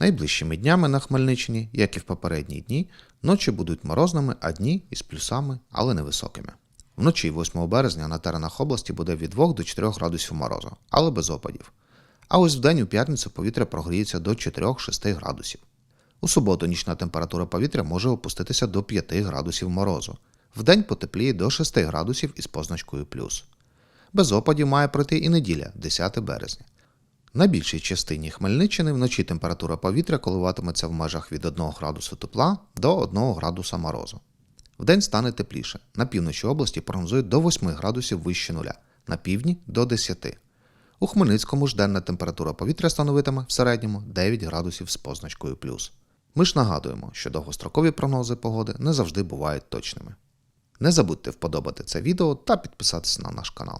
Найближчими днями на Хмельниччині, як і в попередні дні, ночі будуть морозними, а дні із плюсами, але невисокими. Вночі 8 березня на теренах області буде від 2 до 4 градусів морозу, але без опадів. А ось вдень у п'ятницю повітря прогріється до 4-6 градусів. У суботу нічна температура повітря може опуститися до 5 градусів морозу. Вдень потепліє до 6 градусів із позначкою плюс. Без опадів має пройти і неділя, 10 березня. На більшій частині Хмельниччини вночі температура повітря коливатиметься в межах від 1 градусу тепла до 1 градуса морозу. Вдень стане тепліше. На півночі області прогнозують до 8 градусів вище нуля, на півдні до 10. У Хмельницькому ж денна температура повітря становитиме в середньому 9 градусів з позначкою плюс. Ми ж нагадуємо, що довгострокові прогнози погоди не завжди бувають точними. Не забудьте вподобати це відео та підписатися на наш канал.